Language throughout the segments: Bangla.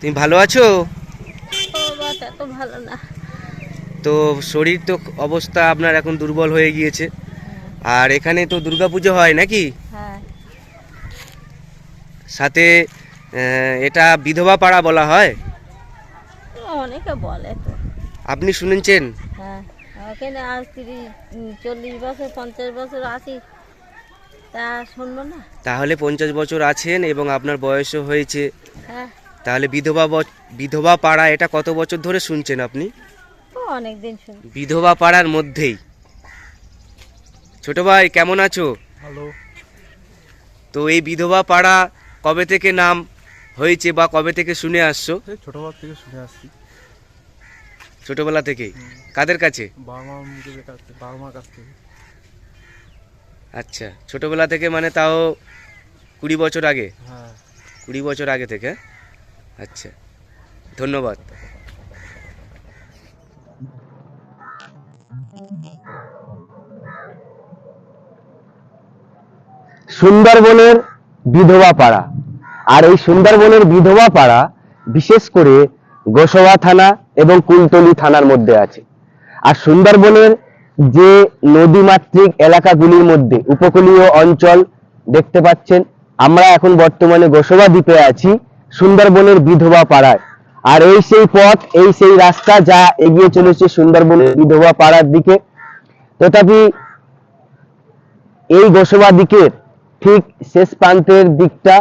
তুমি ভালো আছো? এত ভালো না। তো শরীর তো অবস্থা আপনার এখন দুর্বল হয়ে গিয়েছে। আর এখানে তো দুর্গাপুজো হয় নাকি? হ্যাঁ। সাথে এটা বিধবা পাড়া বলা হয়? অনেকে বলে তো। আপনি শুনেছেন? হ্যাঁ। ওখানে আজ তিরিশ চল্লিশ বছর পঞ্চাশ বছর আছি। তা শুনব না? তাহলে পঞ্চাশ বছর আছেন এবং আপনার বয়সও হয়েছে। হ্যাঁ। তাহলে বিধবা বিধবা পাড়া এটা কত বছর ধরে শুনছেন আপনি? ও অনেক দিন বিধবা পাড়ার মধ্যেই। ছোট ভাই কেমন আছো? হ্যালো তো এই বিধবা পাড়া কবে থেকে নাম হয়েছে বা কবে থেকে শুনে আসছো? ছোটবেলা থেকে শুনে আসছি। ছোটবেলা থেকেই। কাদের কাছে? থেকে বাবা মার থেকে। আচ্ছা ছোটবেলা থেকে মানে তাও কুড়ি বছর আগে? হ্যাঁ। কুড়ি বছর আগে থেকে আচ্ছা ধন্যবাদ। সুন্দরবনের বিধবা পাড়া। আর এই সুন্দরবনের বিধবা পাড়া বিশেষ করে গোসবা থানা এবং কুলতলি থানার মধ্যে আছে। আর সুন্দরবনের যে নদীমাতৃক এলাকাগুলির মধ্যে উপকূলীয় অঞ্চল দেখতে পাচ্ছেন, আমরা এখন বর্তমানে গোসবা দ্বীপে আছি। সুন্দরবনের বিধবা পাড়ায়। আর এই সেই পথ, এই সেই রাস্তা যা এগিয়ে চলেছে সুন্দরবনের বিধবা পাড়ার দিকে। তথাপি এই গোসবা দিকের ঠিক শেষ প্রান্তের দিকটা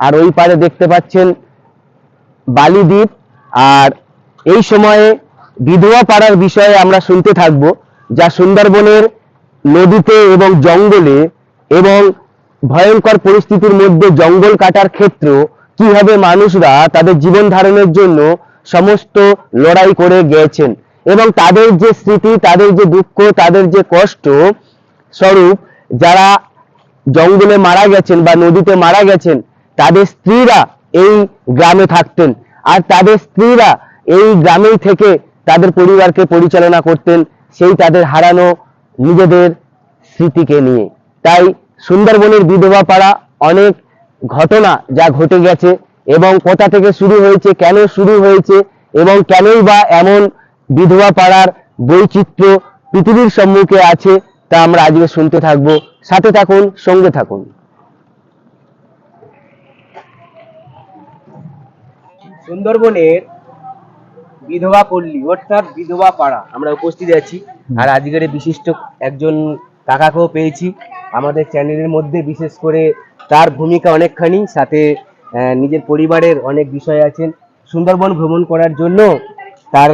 আর ওই পারে দেখতে পাচ্ছেন বালিদ্বীপ। আর এই সময়ে বিধবা পাড়ার বিষয়ে আমরা শুনতে থাকব, যা সুন্দরবনের নদীতে এবং জঙ্গলে এবং ভয়ঙ্কর পরিস্থিতির মধ্যে জঙ্গল কাটার ক্ষেত্রেও কীভাবে মানুষরা তাদের জীবন ধারণের জন্য সমস্ত লড়াই করে গেছেন? এবং তাদের যে স্মৃতি, তাদের যে দুঃখ, তাদের যে কষ্ট স্বরূপ যারা জঙ্গলে মারা গেছেন বা নদীতে মারা গেছেন, তাদের স্ত্রীরা এই গ্রামে থাকতেন। আর তাদের স্ত্রীরা এই গ্রামেই থেকে তাদের পরিবারকে পরিচালনা করতেন, সেই তাদের হারানো নিজেদের স্মৃতিকে নিয়ে। তাই সুন্দরবনের বিধবা পাড়া অনেক ঘটনা যা ঘটে গেছে এবং কোথা থেকে শুরু হয়েছে কেন শুরু হয়েছে এবং কেনই বা এমন বিধবা পাড়ার বৈচিত্র্য পৃথিবীর সম্মুখে আছে তা আমরা আজকে শুনতে থাকব। সাথে থাকুন সঙ্গে থাকুন। সুন্দরবনের বিধবা পল্লী অর্থাৎ বিধবা পাড়া আমরা উপস্থিত আছি। আর আজকের বিশিষ্ট একজন কাকাকেও পেয়েছি। আমাদের চ্যানেলের মধ্যে বিশেষ করে তার ভূমিকা অনেকখানি, সাথে নিজের পরিবারের অনেক বিষয় আছেন। সুন্দরবন ভ্রমণ করার জন্য তার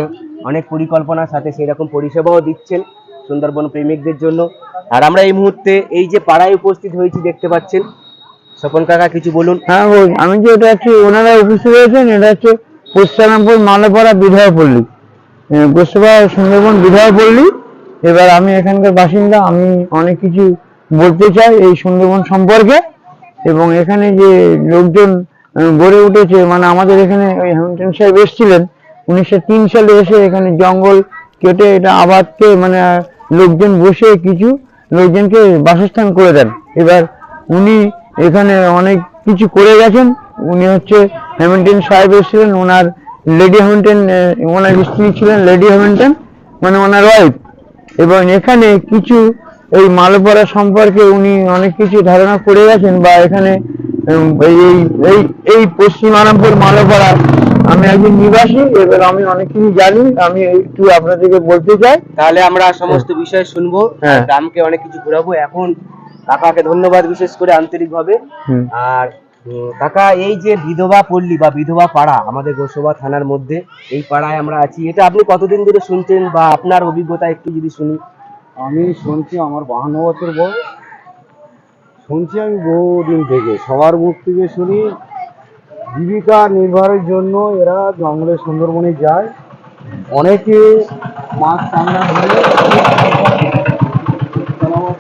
অনেক পরিকল্পনা, সাথে সেই রকম পরিষেবাও দিচ্ছেন সুন্দরবন প্রেমিকদের জন্য। আর আমরা এই মুহূর্তে এই যে পাড়ায় উপস্থিত হয়েছি, দেখতে পাচ্ছেন। স্বপন কাকা, কিছু বলুন। হ্যাঁ আমি যে এটা হচ্ছে ওনারা অফিসে রয়েছেন, এটা হচ্ছে পশ্চিমপুর মালাপাড়া বিধবা পল্লী। সুন্দরবন বিধবা পল্লী। এবার আমি এখানকার বাসিন্দা, আমি অনেক কিছু বলতে চাই এই সুন্দরবন সম্পর্কে। এবং এখানে যে লোকজন গড়ে উঠেছে মানে আমাদের এখানে ওই হেমন্তেন সাহেব এসেছিলেন, উনিশশো তিন সালে এসে এখানে জঙ্গল কেটে এটা আবাদকে মানে লোকজন বসে কিছু লোকজনকে বাসস্থান করে দেন। এবার উনি এখানে অনেক কিছু করে গেছেন। উনি হচ্ছে হ্যামিল্টন সাহেব এসেছিলেন, ওনার লেডি হ্যামিল্টন ওনার স্ত্রী ছিলেন লেডি হ্যামিল্টন মানে ওনার ওয়াইফ এবং এখানে কিছু এই মালপড়া সম্পর্কে উনি অনেক কিছু ধারণা করে গেছেন বা এখানে এই এই- এই এই পশ্চিম আরামপুর মালপড়া আমি একজন নিবাসী এবার আমি অনেক কিছু জানি আমি একটু আপনাদেরকে বলতে চাই। তাহলে আমরা সমস্ত বিষয় শুনব হ্যাঁ। গ্রামকে অনেক কিছু ঘোরাবো। এখন কাকাকে ধন্যবাদ বিশেষ করে আন্তরিক ভাবে আর কাকা এই যে বিধবা পল্লী বা বিধবা পাড়া আমাদের গোসবা থানার মধ্যে এই পাড়ায় আমরা আছি। এটা আপনি কতদিন ধরে শুনছেন বা আপনার অভিজ্ঞতা একটু যদি শুনি? আমি শুনছি আমার বাহান্ন বছর বয়স। শুনছি আমি বহুদিন থেকে, সবার মুখ থেকে শুনি, জীবিকা নির্বাহের জন্য এরা জঙ্গলে সুন্দরবনে যায়। অনেকে মাছ কামড়া ধরে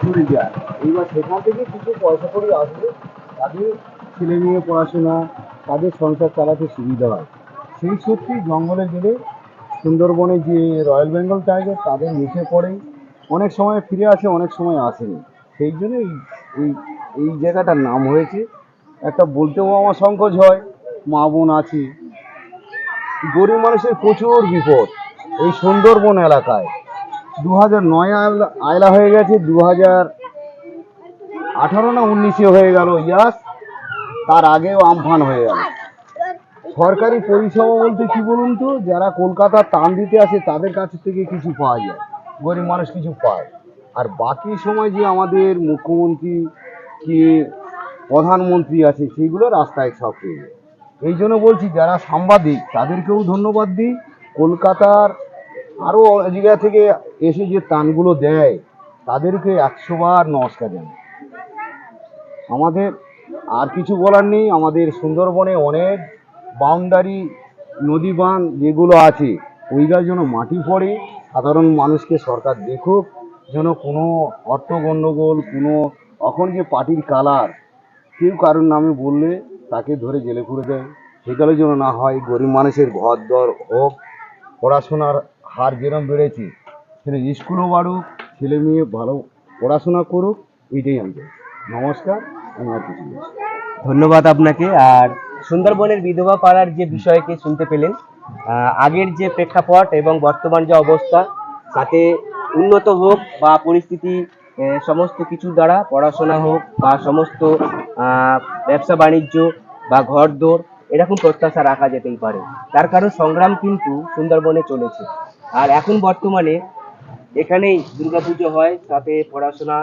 করে যায়। এইবার সেখান থেকে কিছু পয়সা করে আসবে, তাদের ছেলে মেয়ে পড়াশোনা, তাদের সংসার চালাতে সুবিধা হয়। সেই সত্যি জঙ্গলে গেলে সুন্দরবনে যে রয়্যাল বেঙ্গল টাইগার তাদের মুখে পড়ে। অনেক সময় ফিরে আসে, অনেক সময় আসেনি। সেই জন্য এই এই এই জায়গাটার নাম হয়েছে, একটা বলতেও আমার সংকোচ হয়, মা বোন আছে। গরিব মানুষের প্রচুর বিপদ এই সুন্দরবন এলাকায়। দু হাজার নয় আয়লা হয়ে গেছে দু হাজার আঠারো না উনিশে হয়ে গেল, ইয়াস, তার আগেও আমফান হয়ে গেল। সরকারি পরিষেবা বলতে কি বলুন তো, যারা কলকাতার টান দিতে আসে তাদের কাছ থেকে কিছু পাওয়া যায়। গরিব মানুষ কিছু পায়। আর বাকি সময় যে আমাদের মুখ্যমন্ত্রী কি প্রধানমন্ত্রী আছে, সেইগুলো রাস্তায় সব পেয়ে এই জন্য বলছি, যারা সাংবাদিক, তাদেরকেও ধন্যবাদ দিই। কলকাতার আরও জায়গা থেকে এসে যে টানগুলো দেয়, তাদেরকে একশোবার নমস্কার জানাই। আমাদের আর কিছু বলার নেই। আমাদের সুন্দরবনে অনেক বাউন্ডারি নদী বাঁধ যেগুলো আছে, ওইগুলোর জন্য মাটি পড়ে। সাধারণ মানুষকে সরকার দেখুক, যেন কোনো অর্থ গণ্ডগোল কোনো এখন যে পার্টির কালার, কেউ কারোর নামে বললে তাকে ধরে জেলে পুরে দেয়। সেগুলো যেন না হয় গরিব মানুষের ঘর দর হোক, পড়াশোনার হার যেরম বেড়েছে সেটা স্কুলও বাড়ুক, ছেলে মেয়ে ভালো পড়াশোনা করুক, এইটাই আমি নমস্কার, আমি আর কিছু ধন্যবাদ আপনাকে। আর সুন্দরবনের বিধবা পাড়ার যে বিষয়কে শুনতে পেলেন আগের যে প্রেক্ষাপট এবং বর্তমান যে অবস্থা, তাতে উন্নত হোক বা পরিস্থিতি সমস্ত কিছু দ্বারা পড়াশোনা হোক বা সমস্ত ব্যবসা বাণিজ্য বা ঘরদোর, এরকম প্রত্যাশা রাখা যেতেই পারে। তার কারণ সংগ্রাম কিন্তু সুন্দরবনে চলেছে। আর এখন বর্তমানে এখানেই দুর্গাপুজো হয়, তাতে পড়াশোনা,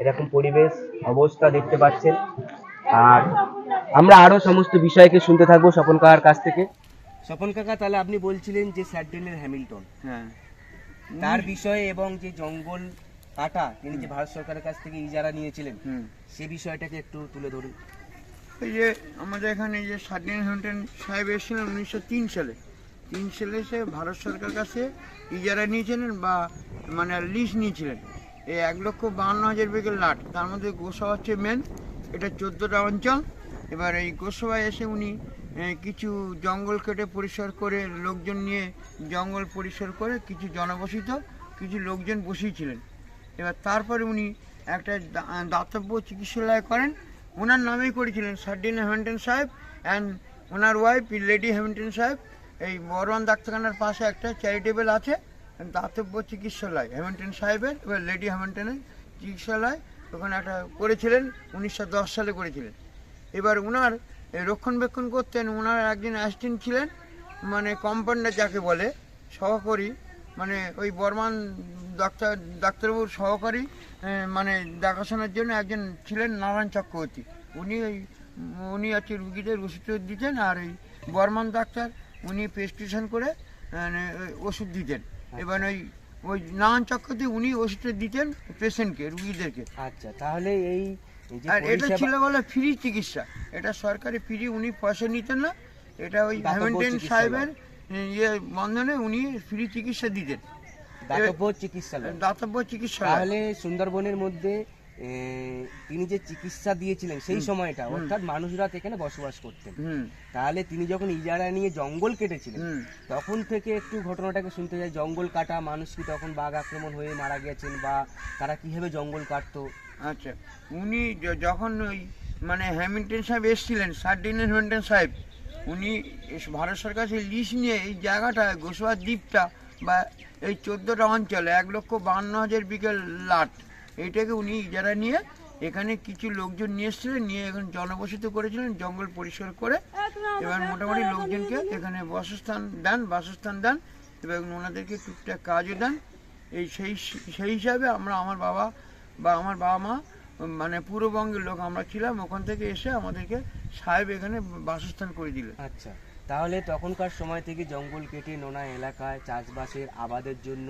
এরকম পরিবেশ, অবস্থা দেখতে পাচ্ছেন। আর আমরা আরও সমস্ত বিষয়কে শুনতে থাকব কাকার কাছ থেকে। স্বপন কাকা তাহলে আপনি বলছিলেন যে স্যাডেলের হ্যামিল্টন। হ্যাঁ। তার বিষয়ে এবং যে জঙ্গল কাটা তিনি যে ভারত সরকারের কাছ থেকে ইজারা নিয়েছিলেন হুম। সে বিষয়টাকে একটু তুলে ধরুন। এই যে আমাদের এখানে যে স্বাধীন হেমটেন সাহেব এসেছিলেন উনিশশো তিন সালে। তিন সালে এসে ভারত সরকার কাছে ইজারা নিয়েছিলেন বা মানে লিজ নিয়েছিলেন। এই এক লক্ষ বাহান্ন হাজার বিঘের লাট তার মধ্যে গোসা হচ্ছে মেন এটা চোদ্দোটা অঞ্চল। এবার এই গোসবায় এসে উনি কিছু জঙ্গল কেটে পরিষ্কার করে লোকজন নিয়ে জঙ্গল পরিষ্কার করে কিছু জনবসিত, কিছু লোকজন বসিয়েছিলেন। এবার তারপরে উনি একটা দাতব্য চিকিৎসালয় করেন। ওনার নামেই করেছিলেন সার্ডিন হ্যামিল্টন সাহেব অ্যান্ড ওনার ওয়াইফ লেডি হ্যামিল্টন সাহেব। এই বরওয়ান ডাক্তারখানার পাশে একটা চ্যারিটেবল আছে, দাতব্য চিকিৎসালয়, হ্যামিল্টন সাহেবের, এবার লেডি হ্যামিল্টনের চিকিৎসালয়। ওখানে একটা করেছিলেন, উনিশশো দশ সালে করেছিলেন। এবার ওনার রক্ষণবেক্ষণ করতেন ওনার একজন অ্যাসিস্ট্যান্ট ছিলেন মানে কম্পাউন্ডার যাকে বলে সহকারী মানে ওই বর্মান ডাক্তার ডাক্তারবাবুর সহকারী মানে দেখাশোনার জন্য একজন ছিলেন নারায়ণ চক্রবর্তী। উনি ওই উনি হচ্ছে রুগীদের ওষুধ দিতেন আর ওই বর্মান ডাক্তার উনি প্রেসক্রিপশন করে মানে, ওষুধ দিতেন। এবার ওই ওই নারায়ণ চক্রবর্তী উনি ওষুধটা দিতেন পেশেন্টকে রুগীদেরকে। আচ্ছা তাহলে এই আর এটা ছিল বলে ফ্রি চিকিৎসা। এটা সরকারি ফ্রি উনি পয়সা নিতেন না। এটা ওই দাতব্য সাহেবের ইয়ে বন্ধনে উনি ফ্রি চিকিৎসা দিতেন। দাতব্য চিকিৎসালয়। দাতব্য চিকিৎসা তাহলে সুন্দরবনের মধ্যে তিনি যে চিকিৎসা দিয়েছিলেন সেই সময়টা অর্থাৎ মানুষরা এখানে বসবাস করতেন। তাহলে তিনি যখন ইজারা নিয়ে জঙ্গল কেটেছিলেন তখন থেকে একটু ঘটনাটাকে শুনতে যাই জঙ্গল কাটা মানুষ কি তখন বাঘ আক্রমণ হয়ে মারা গেছেন বা তারা কীভাবে জঙ্গল কাটতো? আচ্ছা উনি যখন ওই মানে হ্যামিল্টন সাহেব এসেছিলেন সার্ডিন হ্যামিল্টন সাহেব উনি ভারত সরকার সেই লিজ নিয়ে এই জায়গাটা গোসবা দ্বীপটা বা এই চোদ্দোটা অঞ্চলে এক লক্ষ বান্ন হাজার বিকেল লাট এটাকে উনি ইজারা নিয়ে এখানে কিছু লোকজন নিয়ে এসেছিলেন নিয়ে এখন জনবসতি করেছিলেন জঙ্গল পরিষ্কার করে। এবার মোটামুটি লোকজনকে এখানে বাসস্থান দেন বাসস্থান দেন এবং ওনাদেরকে টুকটাক কাজও দেন। এই সেই সেই হিসাবে আমরা আমার বাবা বা আমার বাবা মা মানে পূর্ববঙ্গের লোক আমরা ছিলাম ওখান থেকে এসে আমাদেরকে সাহেব এখানে বাসস্থান করে দিলেন। আচ্ছা তাহলে তখনকার সময় থেকে জঙ্গল কেটে নোনা এলাকায় চাষবাসের আবাদের জন্য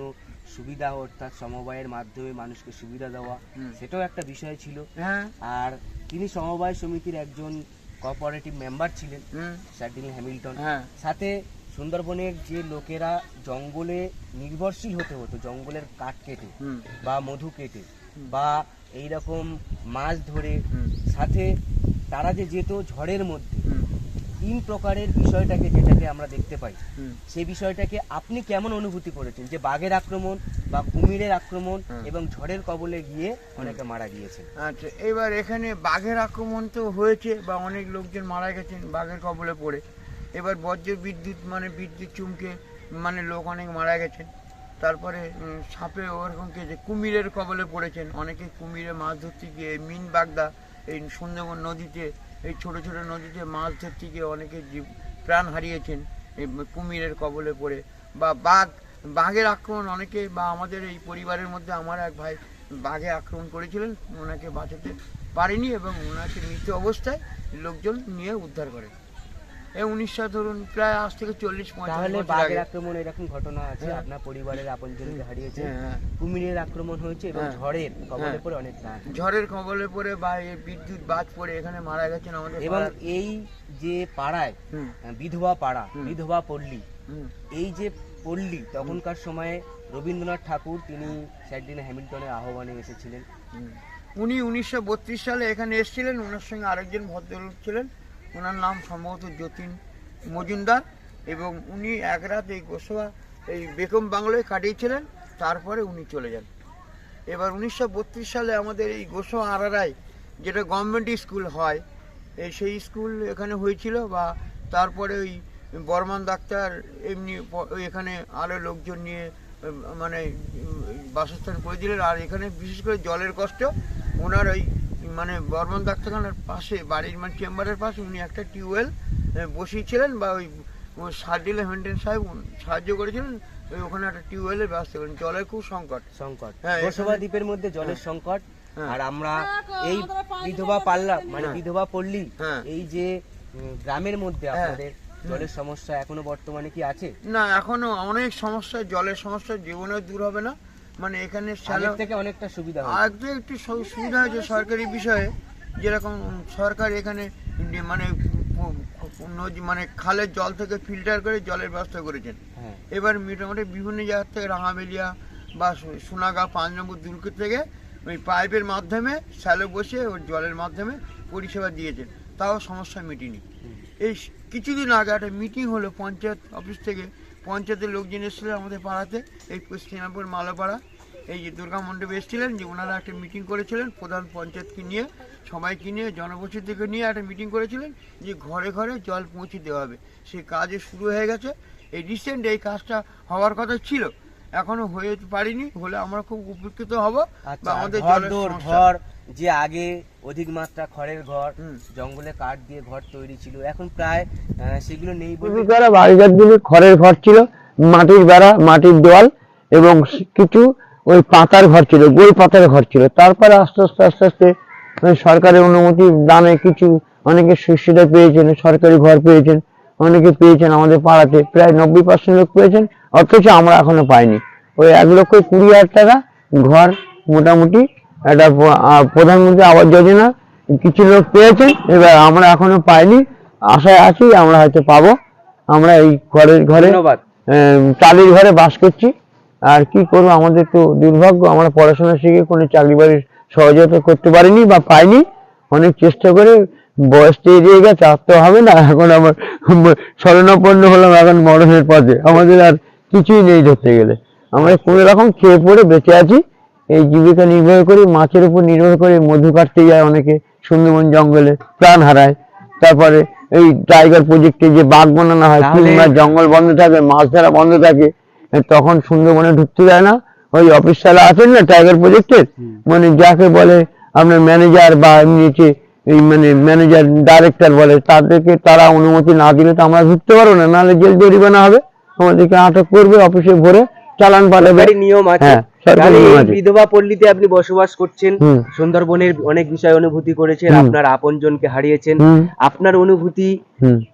সুবিধা অর্থাৎ সমবায়ের মাধ্যমে মানুষকে সুবিধা দেওয়া সেটাও একটা বিষয় ছিল। হ্যাঁ। আর তিনি সমবায় সমিতির একজন কোঅপারেটিভ মেম্বার ছিলেন শার্ডিন হ্যামিল্টন। হ্যাঁ। সাথে সুন্দরবনের যে লোকেরা জঙ্গলে নির্ভরশীল হতে হতো জঙ্গলের কাঠ কেটে বা মধু কেটে বা এই রকম মাছ ধরে সাথে তারা যে যেত ঝড়ের মধ্যে তিন প্রকারের বিষয়টাকে যেটাকে আমরা দেখতে পাই। সেই বিষয়টাকে আপনি কেমন অনুভূতি করেছেন? যে বাঘের আক্রমণ বা কুমিরের আক্রমণ এবং ঝড়ের কবলে গিয়ে অনেকে মারা গিয়েছে আচ্ছা এবার এখানে বাঘের আক্রমণ তো হয়েছে বা অনেক লোকজন মারা গেছেন বাঘের কবলে পড়ে। এবার বজ্র বিদ্যুৎ মানে বিদ্যুৎ চুমকে মানে লোক অনেক মারা গেছেন। তারপরে সাপে ওরকম কে যে কুমিরের কবলে পড়েছেন। অনেকে কুমিরে মাছ ধরতে গিয়ে মিন বাগদা, এই সুন্দরবন নদীতে, এই ছোট ছোট নদীতে মাছ ধরতে গিয়ে অনেকে প্রাণ হারিয়েছেন, এই কুমিরের কবলে পড়ে। বা বাঘ, বাঘের আক্রমণ অনেকে, বা আমাদের এই পরিবারের মধ্যে আমার এক ভাই বাঘে আক্রমণ করেছিলেন। ওনাকে বাঁচাতে পারেনি এবং ওনাকে মৃত অবস্থায় লোকজন নিয়ে উদ্ধার করে। এই উনিশশো ধরুন প্রায় আজ থেকে চল্লিশ তাহলে পঁয়তাল্লিশ বছর বাঘের আক্রমণ এরকম ঘটনা আছে হ্যাঁ। আপনার পরিবারের আপনজনকে হারিয়েছে। হ্যাঁ, হ্যাঁ। কুমিরের আক্রমণ হয়েছে এবং হ্যাঁ। ঝড়ের কবলে। পড়ে অনেক ঝড়ের কবলে পড়ে বা বিদ্যুৎ বাজ পড়ে এখানে মারা গেছেন আমাদের এবং এই যে পাড়ায় বিধবা পাড়া বিধবা পল্লী এই যে পল্লী তখনকার সময়ে রবীন্দ্রনাথ ঠাকুর তিনি স্যারডিনা হ্যামিল্টনের আহ্বানে এসেছিলেন। উনি উনিশশো বত্রিশ সালে এখানে এসেছিলেন ওনার সঙ্গে আরেকজন ভদ্রলোক ছিলেন। ওনার নাম সম্ভবত যতীন মজুমদার এবং উনি এক রাত এই গোসবা এই বেগম বাংলোয় কাটিয়েছিলেন, তারপরে উনি চলে যান। এবার উনিশশো বত্রিশ সালে আমাদের এই গোসবা আরারায়, যেটা গভর্নমেন্ট স্কুল হয়, এই সেই স্কুল এখানে হয়েছিল বা তারপরে ওই বর্মান ডাক্তার এমনি এখানে আরও লোকজন নিয়ে মানে বাসস্থান করে দিলেন। আর এখানে বিশেষ করে জলের কষ্ট, ওনার ওই মানে বর্মন ডাক্তারখানার পাশে বাড়ির মানে চেম্বারের পাশে উনি একটা টিউবওয়েল বসিয়েছিলেন বা ওই সার্ডিলে হেন্টেন সাহেব সাহায্য করেছিলেন ওই ওখানে একটা টিউবওয়েলের ব্যবস্থা করেন জলের খুব সংকট সংকট হ্যাঁ, বসবা দ্বীপের মধ্যে জলের সংকট হ্যাঁ। আর আমরা এই বিধবা পাল্লা মানে হ্যাঁ। বিধবা পল্লী হ্যাঁ। এই যে গ্রামের মধ্যে হ্যাঁ। আপনাদের জলের সমস্যা এখনও বর্তমানে কি আছে না এখনও অনেক সমস্যা জলের সমস্যা জীবনেও দূর হবে না মানে এখানে থেকে অনেকটা সুবিধা আরেকটা একটু সুবিধা হয়েছে সরকারি বিষয়ে যেরকম সরকার এখানে মানে নদী মানে খালের জল থেকে ফিল্টার করে জলের ব্যবস্থা করেছেন। হ্যাঁ। এবার মোটামুটি বিভিন্ন জায়গা থেকে রাঙাবেলিয়া বা সোনাগা পাঁচ নম্বর দুর্গ থেকে ওই পাইপের মাধ্যমে স্যালো বসে ওই জলের মাধ্যমে পরিষেবা দিয়েছেন। তাও সমস্যা মিটেনি। এই কিছুদিন আগে একটা মিটিং হলো পঞ্চায়েত অফিস থেকে। পঞ্চায়েতের লোকজন এসেছিলেন আমাদের পাড়াতে এই পশ্চিমপুর মালাপাড়া। এই যে দুর্গা মণ্ডপে এসেছিলেন যে ওনারা একটা মিটিং করেছিলেন প্রধান পঞ্চায়েতকে নিয়ে সবাইকে নিয়ে জনবসতিকে নিয়ে একটা মিটিং করেছিলেন যে ঘরে ঘরে জল পৌঁছে দেওয়া হবে। সেই কাজে শুরু হয়ে গেছে। এই রিসেন্ট এই কাজটা হওয়ার কথা ছিল। এখনও হয়ে পারিনি হলে আমরা খুব উপকৃত হব। বা আচ্ছা আমাদের ঘর যে আগে অধিক মাত্রা খড়ের ঘর হুম। জঙ্গলে কাঠ দিয়ে ঘর তৈরি ছিল এখন প্রায় আহ, সেগুলো নেই বলে পূর্বকালে বাড়িঘর দিকে খড়ের ঘর ছিল মাটির বেড়া মাটির দেওয়াল এবং কিছু ওই পাতার ঘর ছিল গোল পাতার ঘর ছিল। তারপরে আস্তে আস্তে আস্তে আস্তে সরকারের অনুমতি দানে কিছু অনেকে সুবিধা পেয়েছেন সরকারি ঘর পেয়েছেন অনেকে পেয়েছেন আমাদের পাড়াতে প্রায় নব্বই পার্সেন্ট লোক পেয়েছেন অথচ আমরা এখনও পাইনি। ওই এক লক্ষ কুড়ি হাজার টাকা ঘর মোটামুটি একটা প্রধানমন্ত্রী আবাস যোজনা কিছু লোক পেয়েছেন এবার আমরা এখনও পাইনি। আশায় আছি আমরা হয়তো পাবো। আমরা এই ঘরের ঘরে টালির ঘরে বাস করছি। আর কি করব? আমাদের তো দুর্ভাগ্য আমরা পড়াশোনা শিখে কোনো চাকরি বাড়ির সহযোগিতা করতে পারিনি বা পাইনি। অনেক চেষ্টা করে বয়স তো এড়িয়ে গেছে আর তো হবে না। এখন আমার স্মরণাপন্ন হলাম এখন মরণের পথে আমাদের আর কিছুই নেই ধরতে গেলে। আমরা কোনো রকম খেয়ে পড়ে বেঁচে আছি। এই জীবিকা নির্ভর করে মাছের উপর নির্ভর করে মধু কাটতে যায় অনেকে সুন্দরবন জঙ্গলে প্রাণ হারায়। তারপরে এই টাইগার প্রজেক্টে যে বাঘ বানানো হয় জঙ্গল বন্ধ থাকে মাছ ধরা বন্ধ থাকে তখন সুন্দরবনে ঢুকতে দেয় না। ওই অফিসাররা আছেন না টাইগার প্রজেক্টের মানে যাকে বলে আপনার ম্যানেজার বা নিচে এই মানে ম্যানেজার ডাইরেক্টর বলে তাদেরকে তারা অনুমতি না দিলে তো আমরা ঢুকতে পারব না নাহলে জেল জরিমানা হবে। আমাদেরকে আটক করবে অফিসে ভরে চালান পাঠাবে সরকারি নিয়ম আছে। হ্যাঁ, নিয়ম আছে। বিধবা পল্লীতে আপনি বসবাস করছেন। সুন্দরবনের অনেক বিষয় অনুভূতি করেছেন। আপনার আপনজনকে হারিয়েছেন। আপনার অনুভূতি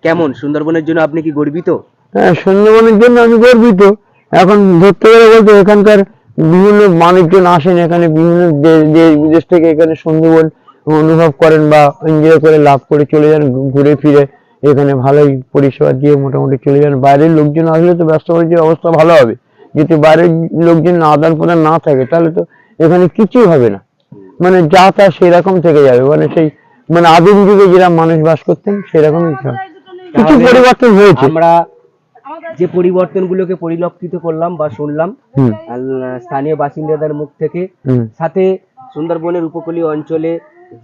কেমন? সুন্দরবনের জন্য আপনি কি গর্বিত? হ্যাঁ সুন্দরবনের জন্য আমি গর্বিত। এখন ধরতে গেলে বলতে এখানকার বিভিন্ন মানুষজন আসেন এখানে বিভিন্ন দেশ বিদেশ থেকে এখানে সুন্দরবন অনুভব করেন বা এনজয় করে লাভ করে চলে যান ঘুরে ফিরে। এখানে ভালোই পরিষেবা দিয়ে মোটামুটি চলে যান। বাইরের লোকজন আসলে তো ব্যস্ত বাণিজ্যের অবস্থা ভালো হবে। যদি বাইরের লোকজন আদান প্রদান না থাকে তাহলে তো এখানে কিছুই হবে না। মানে যা তা সেরকম থেকে যাবে। মানে সেই মানে আদিম যুগে যেরকম মানুষ বাস করতেন সেরকমই কিছু পরিবর্তন হয়েছে। আমরা যে পরিবর্তনগুলোকে পরিলক্ষিত করলাম বা শুনলাম স্থানীয় বাসিন্দাদের মুখ থেকে সাথে সুন্দরবনের উপকূলীয় অঞ্চলে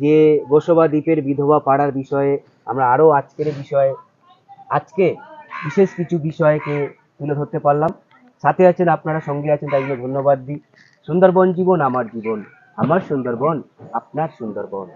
যে গোসবা দ্বীপের বিধবা পাড়ার বিষয়ে আমরা আরও আজকের বিষয়ে আজকে বিশেষ কিছু বিষয়কে তুলে ধরতে পারলাম। সাথে আছেন আপনারা সঙ্গে আছেন তাই জন্য ধন্যবাদ দিই। সুন্দরবন জীবন আমার জীবন আমার সুন্দরবন আপনার সুন্দরবন।